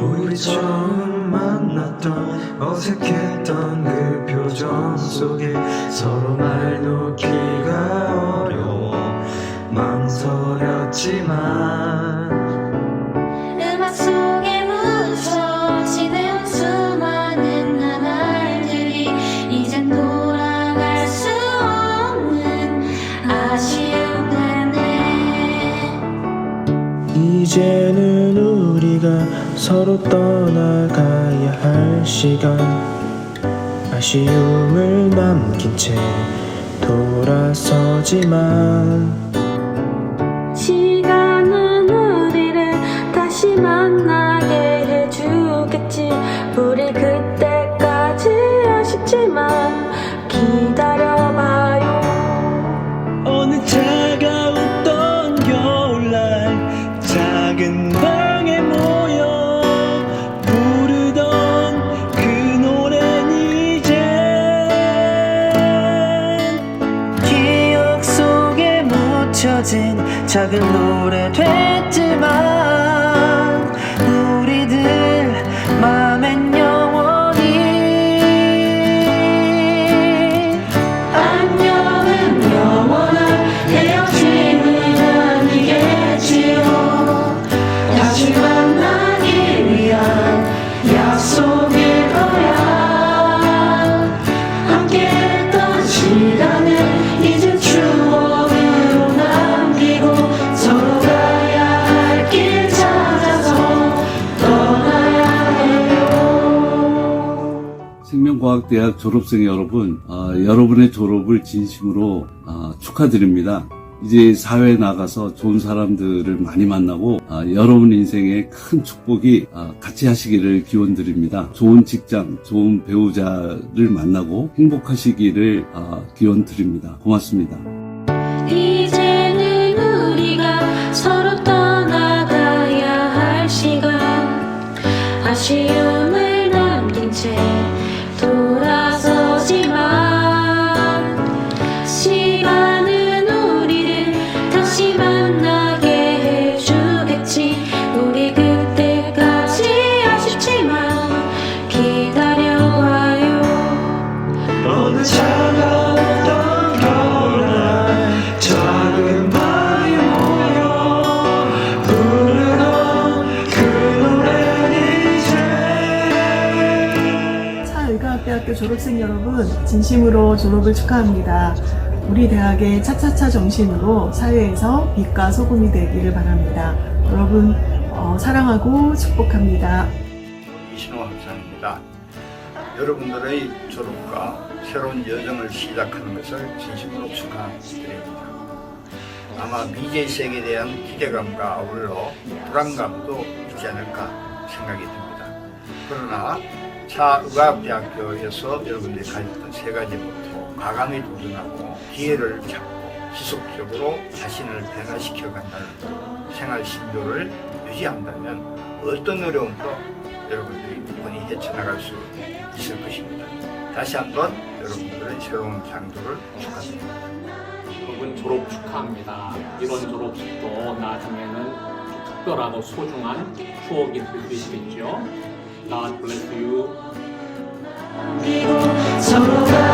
우리 처음 만났던 어색했던 그 표정 속에 서로 말 놓기가 어려워 망설였지만 음악 속에 묻혀 지는 수많은 나날들이 이젠 돌아갈 수 없는 아쉬움 때문에 이제는 우리가 서로 떠나가야 할 시간. 아쉬움을 남긴 채 돌아서지만 묻혀진 작은 노래 됐지만 과학대학 졸업생 여러분, 아, 여러분의 졸업을 진심으로 아, 축하드립니다. 이제 사회에 나가서 좋은 사람들을 많이 만나고 아, 여러분 인생에 큰 축복이 아, 같이 하시기를 기원드립니다. 좋은 직장, 좋은 배우자를 만나고 행복하시기를 아, 기원드립니다. 고맙습니다. 졸업생 여러분, 진심으로 졸업을 축하합니다. 우리 대학의 차차차 정신으로 사회에서 빛과 소금이 되기를 바랍니다. 여러분, 어, 사랑하고 축복합니다. 이신호 학생입니다. 여러분들의 졸업과 새로운 여정을 시작하는 것을 진심으로 축하드립니다. 아마 미래 세계에 대한 기대감과 아울러 불안감도 있지 않을까 생각이 듭니다. 그러나 차의과학대학교에서 여러분들이 가졌던 세 가지 모토, 과감히 도전하고 기회를 잡고 지속적으로 자신을 변화시켜 간다는 생활 신조를 유지한다면 어떤 어려움도 여러분들이 본인이 헤쳐나갈 수 있을 것입니다. 다시 한번 여러분들의 새로운 장도를 축하드립니다. 여러분 졸업 축하합니다. 이런 졸업식도 나중에는 좀 특별하고 소중한 추억이 있겠죠. God bless you. 서로 가